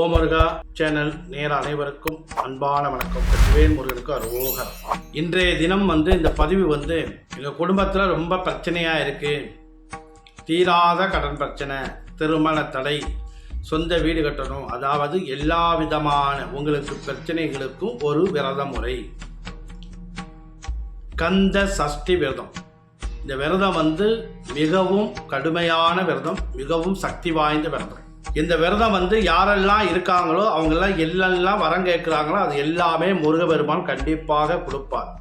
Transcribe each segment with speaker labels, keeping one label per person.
Speaker 1: ஓமுருகா channel நேர அனைவருக்கும் அன்பான வணக்கம். வெற்றிவேல் முருகனுக்கு அரோகர் இன்றைய தினம் வந்து இந்த பதிவு வந்து எங்கள் குடும்பத்தில் ரொம்ப பிரச்சனையாக இருக்குது தீராத கடன் பிரச்சனை திருமண தடை சொந்த வீடு கட்டணும். அதாவது எல்லா விதமான உங்களுக்கு பிரச்சனைகளுக்கும் ஒரு விரத முறை. கந்த சஷ்டி விரதம். இந்த விரதம் வந்து மிகவும் கடுமையான விரதம் மிகவும் சக்தி வாய்ந்த விரதம். இந்த விரதம் வந்து யாரெல்லாம் இருக்காங்களோ அவங்கெல்லாம் எல்லாம் வரம் கேட்குறாங்களோ அது எல்லாமே முருகபெருமான் கண்டிப்பாக கொடுப்பார்.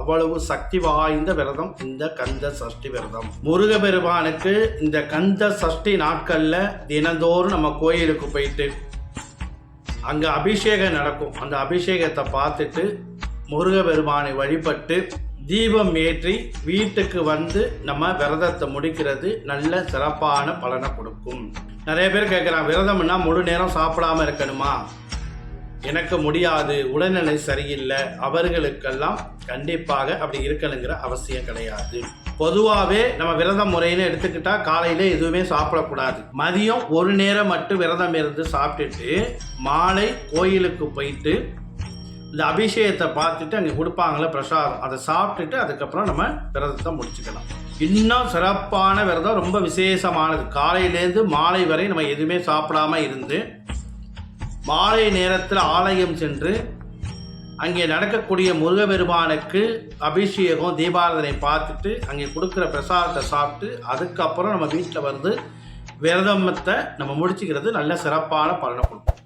Speaker 1: அவ்வளவு சக்தி வாய்ந்த விரதம் இந்த கந்த சஷ்டி விரதம். முருகபெருமானுக்கு இந்த கந்த சஷ்டி நாட்களில் தினந்தோறும் நம்ம கோயிலுக்கு போயிட்டு அங்கே அபிஷேகம் நடக்கும். அந்த அபிஷேகத்தை பார்த்துட்டு முருகபெருமானை வழிபட்டு தீபம் ஏற்றி வீட்டுக்கு வந்து நம்ம விரதத்தை முடிக்கிறது நல்ல சிறப்பான பலனை கொடுக்கும். நிறைய பேர் கேட்குறான் விரதம்னா முழு நேரம் சாப்பிடாம இருக்கணுமா? எனக்கு முடியாது உடல்நிலை சரியில்லை அவர்களுக்கெல்லாம் கண்டிப்பாக அப்படி இருக்கணுங்கிற அவசியம் கிடையாது. பொதுவாகவே நம்ம விரத முறைன்னு எடுத்துக்கிட்டா காலையில எதுவுமே சாப்பிடக்கூடாது. மதியம் ஒரு நேரம் மட்டும் விரதம் இருந்து சாப்பிட்டுட்டு மாலை கோயிலுக்கு போயிட்டு இந்த அபிஷேகத்தை பார்த்துட்டு அங்கே கொடுப்பாங்களே பிரசாதம் அதை சாப்பிட்டுட்டு அதுக்கப்புறம் நம்ம விரதத்தை முடிச்சுக்கலாம். இன்னும் சிறப்பான விரதம் ரொம்ப விசேஷமானது. காலையிலேருந்து மாலை வரை நம்ம எதுவுமே சாப்பிடாம இருந்து மாலை நேரத்தில் ஆலயம் சென்று அங்கே நடக்கக்கூடிய முருகபெருமானுக்கு அபிஷேகம் தீபாரதனை பார்த்துட்டு அங்கே கொடுக்குற பிரசாதத்தை சாப்பிட்டு அதுக்கப்புறம் நம்ம வீட்டில் வந்து விரதமத்தை நம்ம முடிச்சுக்கிறது நல்ல சிறப்பான பலனை கொடுக்கும்.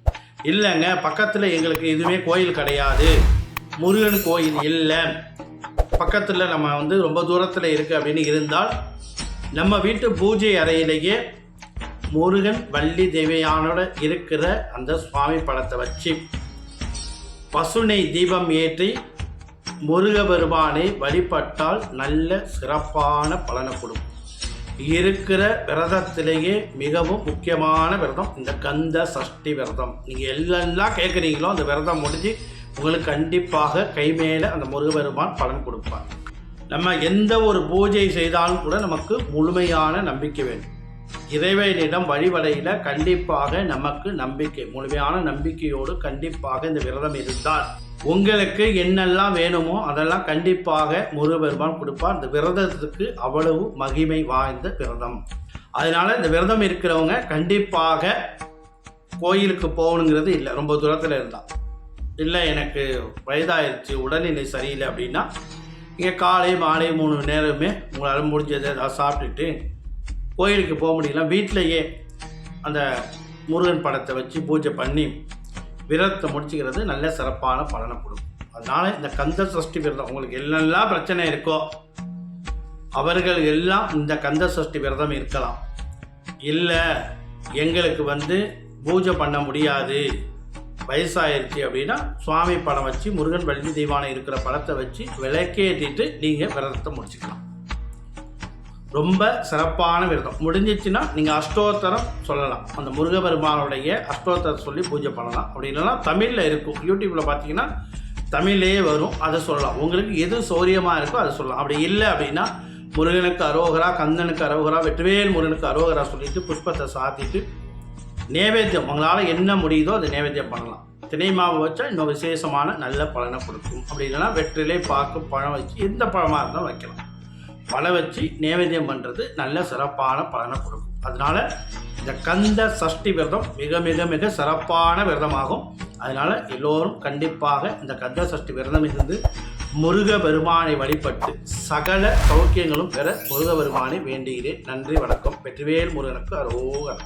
Speaker 1: இல்லைங்க பக்கத்தில் எங்களுக்கு எதுவுமே கோயில் கிடையாது. முருகன் கோயில் இல்லை. பக்கத்தில் நம்ம வந்து ரொம்ப தூரத்தில் இருக்குது அப்படின்னு இருந்தால் நம்ம வீட்டு பூஜை அறையிலேயே முருகன் வள்ளி தேவையானோட இருக்கிற அந்த சுவாமி படத்தை வச்சு பசுனை தீபம் ஏற்றி முருக பெருமானை வழிபட்டால் நல்ல சிறப்பான பலனை கொடுக்கும். இருக்கிற விரதத்திலேயே மிகவும் முக்கியமான விரதம் இந்த கந்த சஷ்டி விரதம். நீங்கள் எல்லாம் கேட்குறீங்களோ அந்த விரதம் முடிஞ்சு உங்களுக்கு கண்டிப்பாக கை மேலே அந்த முருகபெருமான் பலன் கொடுப்பார். நம்ம எந்த ஒரு பூஜை செய்தாலும் கூட நமக்கு முழுமையான நம்பிக்கை வேண்டும் இறைவனிடம் வழிவடையில் கண்டிப்பாக நமக்கு நம்பிக்கை முழுமையான நம்பிக்கையோடு கண்டிப்பாக இந்த விரதம் இருந்தால் உங்களுக்கு என்னெல்லாம் வேணுமோ அதெல்லாம் கண்டிப்பாக முருகபெருமான் கொடுப்பார். இந்த விரதத்துக்கு அவ்வளவு மகிமை வாய்ந்த விரதம். அதனால இந்த விரதம் இருக்கிறவங்க கண்டிப்பாக கோயிலுக்கு போகணுங்கிறது இல்லை ரொம்ப தூரத்தில் இருந்தால் இல்லை எனக்கு வயதாயிருச்சு உடல்நிலை சரியில்லை அப்படின்னா இங்கே காலை மாலை மூணு நேரமே உங்களால் முடிஞ்சதை ஏதாவது சாப்பிட்டுட்டு கோயிலுக்கு போக முடியல. வீட்டிலையே அந்த முருகன் படத்தை வச்சு பூஜை பண்ணி விரதத்தை முடிச்சுக்கிறது நல்ல சிறப்பான பலனை கொடுக்கும். அதனால் இந்த கந்த சஷ்டி விரதம் உங்களுக்கு என்னெல்லாம் பிரச்சனை இருக்கோ அவர்கள் எல்லாம் இந்த கந்த சஷ்டி விரதம் இருக்கலாம். இல்லை எங்களுக்கு வந்து பூஜை பண்ண முடியாது. வயசாயிருச்சு அப்படின்னா சுவாமி படம் வச்சு முருகன் வள்ளி தெய்வானம் இருக்கிற படத்தை வச்சு விளக்கேற்றிட்டு நீங்கள் விரதத்தை முடிச்சுக்கலாம். ரொம்ப சிறப்பான விரதம். முடிஞ்சிச்சுன்னா நீங்கள் அஷ்டோத்தரம் சொல்லலாம். அந்த முருகபெருமானுடைய அஷ்டோத்தரம் சொல்லி பூஜை பண்ணலாம். அப்படி இல்லைன்னா தமிழில் இருக்கும். யூடியூப்பில் பார்த்தீங்கன்னா தமிழ்லேயே வரும். அதை சொல்லலாம். உங்களுக்கு எது சௌரியமாக இருக்கோ அதை சொல்லலாம். அப்படி இல்லை அப்படின்னா முருகனுக்கு அரோகரா கந்தனுக்கு அரோகரா வெற்றிவேல் முருகனுக்கு அரோகரா சொல்லிட்டு புஷ்பத்தை சாத்திட்டு நேவேத்தியம். உங்களால் என்ன முடியுதோ அதை நேவேத்தியம் பண்ணலாம். தினை மாவு வச்சா இன்னும் விசேஷமான நல்ல பலனை கொடுக்கும். அப்படி இல்லைன்னா வெற்றிலே பாக்கு பழம் வச்சு எந்த பழமாக இருந்தாலும் வைக்கலாம். பழம் வச்சு நேவேத்தியம் பண்ணுறது நல்ல சிறப்பான பலனை கொடுக்கும். அதனால் இந்த கந்த சஷ்டி விரதம் மிக மிக மிக சிறப்பான விரதமாகும். அதனால் எல்லோரும் கண்டிப்பாக இந்த கந்த சஷ்டி விரதம் இருந்து முருக பெருமானை வழிபட்டு சகல சௌக்கியங்களும் பெற முருக பெருமானை வேண்டுகிறேன். நன்றி வணக்கம். வெற்றிவேல் முருகனுக்கு அரோகரம்.